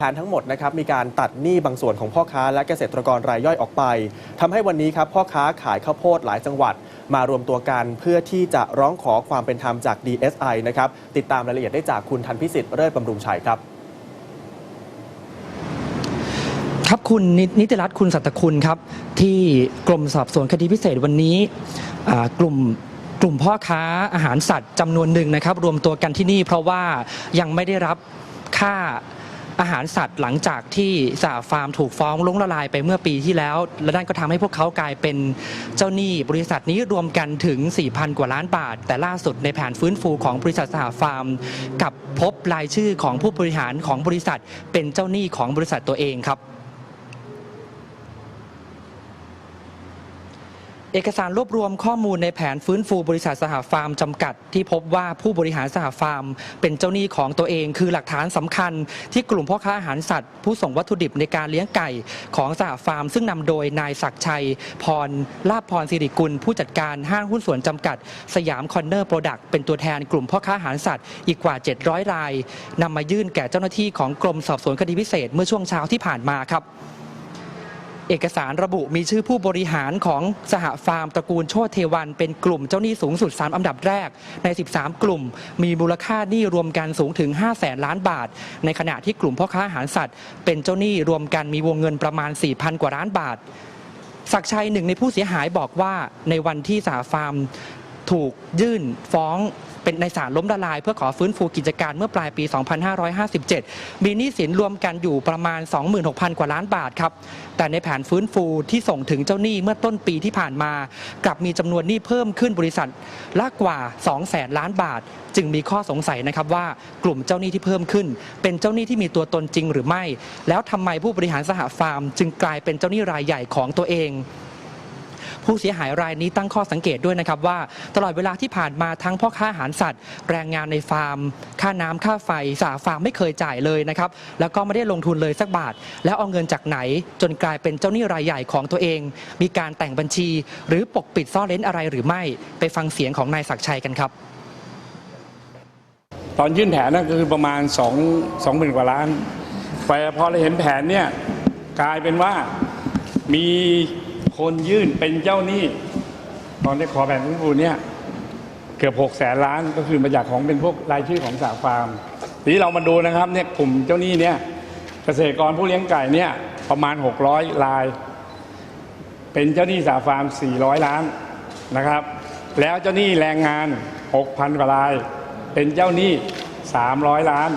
แผนทั้งหมดนะครับมีการตัดหนี้บางส่วนของพ่อค้าและเกษตรกรรายย่อยออกไปทำให้วันนี้ครับพ่อค้าขายข้าวโพดหลายจังหวัด มารวมตัวกันเพื่อที่จะร้องขอความเป็นธรรมจาก DSI นะครับติดตามรายละเอียดได้จากคุณทันพิสิทธิ์เลิศบำรุงชัยครับครับคุณนินิติรัตน์คุณสัตคุณครับ ที่กรมสอบสวนคดีพิเศษวันนี้อ่ากลุ่มกลุ่มพ่อค้าอาหารสัตว์จำนวนหนึ่งนะครับ รวมตัวกันที่นี่เพราะว่ายังไม่ได้รับค่า อาหารสัตว์หลังจากที่สาฟาร์มถูกฟ้องล้มละลายไปเมื่อปีที่แล้ว และนั่นก็ทำให้พวกเขากลายเป็นเจ้าหนี้บริษัทนี้รวมกันถึง 4,000 กว่าล้านบาท แต่ล่าสุดในแผนฟื้นฟูของบริษัทสหฟาร์มกับพบรายชื่อของผู้บริหารของบริษัทเป็นเจ้าหนี้ของบริษัทตัวเองครับ เอกสารรวบรวมข้อมูลในแผนฟื้นฟูบริษัทสหฟาร์มจำกัด ที่พบว่าผู้บริหารสหฟาร์ม เป็นเจ้าหนี้ของตัวเอง คือหลักฐานสำคัญ ที่กลุ่มพ่อค้าอาหารสัตว์ ผู้ส่งวัตถุดิบในการเลี้ยงไก่ของสหฟาร์ม ซึ่งนำโดยนายศักชัย พรลาภพรสิริกุล ผู้จัดการห้างหุ้นส่วนจำกัด สยามคอนเนอร์โปรดักต์เป็นตัวแทนกลุ่มพ่อค้าอาหารสัตว์อีกกว่า 700 รายนำมายื่นแก่เจ้าหน้าที่ของกรมสอบสวนคดีพิเศษเมื่อช่วงเช้าที่ผ่านมาครับ เอกสารระบุมีชื่อผู้บริหารของสหฟาร์มตระกูลโชติเทวัน เป็นกลุ่มเจ้าหนี้สูงสุด 3 อันดับแรกใน 13 กลุ่ม มีมูลค่าหนี้รวมกันสูงถึง 5 0 0แสนล้านบาท ในขณะที่กลุ่มพ่อค้าอาหารสัตว์ เป็นเจ้าหนี้รวมกันมีวงเงินประมาณ 4,000 กว่าล้านบาทศักชัยหนึ่งในผู้เสียหายบอกว่าในวันที่สหฟาร์ม ถูกยื่นฟ้องเป็นในศาลล้มละลาย เพื่อขอฟื้นฟูกิจการเมื่อปลายปี 2557 มีหนี้สินรวมกันอยู่ประมาณ 26,000 กว่าล้านบาทครับ แต่ในแผนฟื้นฟูที่ส่งถึงเจ้าหนี้เมื่อต้นปีที่ผ่านมา กลับมีจำนวนหนี้เพิ่มขึ้นบริษัทละกว่า2แสนล้านบาท จึงมีข้อสงสัยนะครับว่ากลุ่มเจ้าหนี้ที่เพิ่มขึ้น เป็นเจ้าหนี้ที่มีตัวตนจริงหรือไม่ แล้วทำไมผู้บริหารสหฟาร์ม จึงกลายเป็นเจ้าหนี้รายใหญ่ของตัวเอง ผู้เสียหายรายนี้ตั้งข้อสังเกตด้วยนะครับว่า ตลอดเวลาที่ผ่านมาทั้งพ่อค้าอาหารสัตว์ แรงงานในฟาร์ม ค่าน้ำค่าไฟสาฟาร์มไม่เคยจ่ายเลยนะครับแล้วก็ไม่ได้ลงทุนเลยสักบาท แล้วเอาเงินจากไหน จนกลายเป็นเจ้าหนี้รายใหญ่ของตัวเอง มีการแต่งบัญชี หรือปกปิดซ่อนเร้นอะไรหรือไม่ไปฟังเสียงของนายศักชัยกันครับ ตอนยื่นแผนนั่นคือประมาณ2 2หมื่นกว่าล้านแต่พอเราเห็นแผนเนี่ยกลายเป็นว่ามี คนยื่นเป็นเจ้าหนี้ ตอนที่ขอแผนฟื้นฟูเนี่ยเกือบ6แสนล้านก็คือมาจากของเป็นพวกรายชื่อของสาฟาร์มทีนี้เรามาดูนะครับเนี่ยกลุ่มเจ้าหนี้เนี่ยเกษตรกรผู้เลี้ยงไก่เนี่ยประมาณ 600 ราย เป็นเจ้าหนี้สาฟาร์ม 400 ล้านนะครับ แล้วเจ้าหนี้แรงงาน 6,000กว่าราย เป็นเจ้าหนี้ 300 ล้าน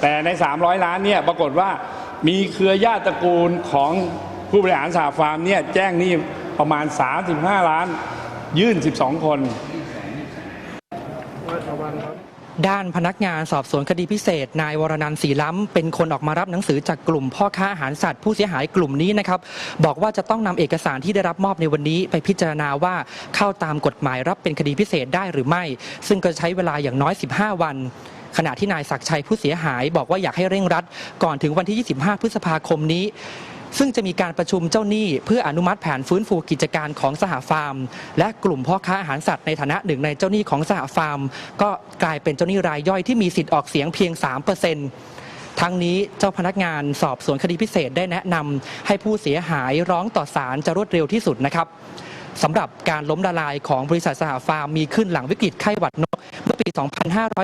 แต่ใน 300 ล้านเนี่ยปรากฏว่ามีเครือญาติตระกูลของ ผู้บริหารสาฟาร์มเนี่ยแจ้งหนี้ประมาณ 35 ล้าน ยื่น 12 คน ด้านพนักงานสอบสวนคดีพิเศษ นายวรนันท์ศรีล้ำ เป็นคนออกมารับหนังสือจากกลุ่มพ่อค้าอาหารสัตว์ผู้เสียหายกลุ่มนี้นะครับบอกว่าจะต้องนำเอกสารที่ได้รับมอบในวันนี้ไปพิจารณาว่าเข้าตามกฎหมายรับเป็นคดีพิเศษได้หรือไม่ ซึ่งก็ใช้เวลาอย่างน้อย 15 วันขณะที่นายศักชัยผู้เสียหายบอกว่าอยากให้เร่งรัด ก่อนถึงวันที่ 25 พฤษภาคมนี้ ซึ่งจะมีการประชุมเจ้าหนี้ เพื่ออนุมัติแผนฟื้นฟูกิจการของสหฟาร์ม และกลุ่มพ่อค้าอาหารสัตว์ในฐานะหนึ่งในเจ้าหนี้ของสหฟาร์ม ก็กลายเป็นเจ้าหนี้รายย่อยที่มีสิทธิ์ออกเสียงเพียง 3%ทั้งนี้เจ้าพนักงานสอบสวนคดีพิเศษได้แนะนำให้ผู้เสียหายร้องต่อศาลจะรวดเร็วที่สุดนะครับสำหรับการล้มละลายของบริษัทสหฟาร์มมีขึ้นหลังวิกฤตไข้หวัดนก ปี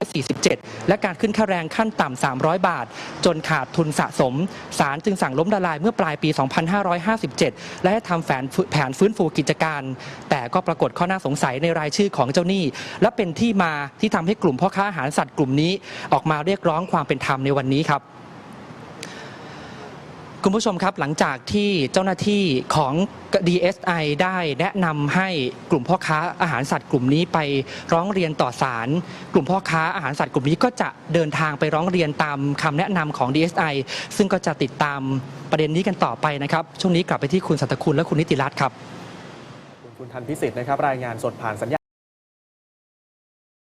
2547 และการขึ้นค่าแรงขั้นต่ำ 300 บาท จนขาดทุนสะสม ศาลจึงสั่งล้มละลายเมื่อปลายปี 2557 และให้ทำแผนแผนฟื้นฟูกิจการ แต่ก็ปรากฏข้อน่าสงสัยในรายชื่อของเจ้าหนี้ และเป็นที่มาที่ทำให้กลุ่มพ่อค้าอาหารสัตว์กลุ่มนี้ ออกมาเรียกร้องความเป็นธรรมในวันนี้ครับ คุณผู้ชมครับหลังจากที่เจ้าหน้าที่ของ DSI ได้แนะนำให้กลุ่มพ่อค้าอาหารสัตว์กลุ่มนี้ไปร้องเรียนต่อศาลกลุ่มพ่อค้าอาหารสัตว์กลุ่มนี้ก็จะเดินทางไปร้องเรียนตามคำแนะนำของ DSI ซึ่งก็จะติดตามประเด็นนี้กันต่อไปนะครับ ช่วงนี้กลับไปที่คุณสัตคุณและคุณนิติรัตน์ครับ คุณทันพิสิทธิ์นะครับรายงานสดผ่านสัญญาณ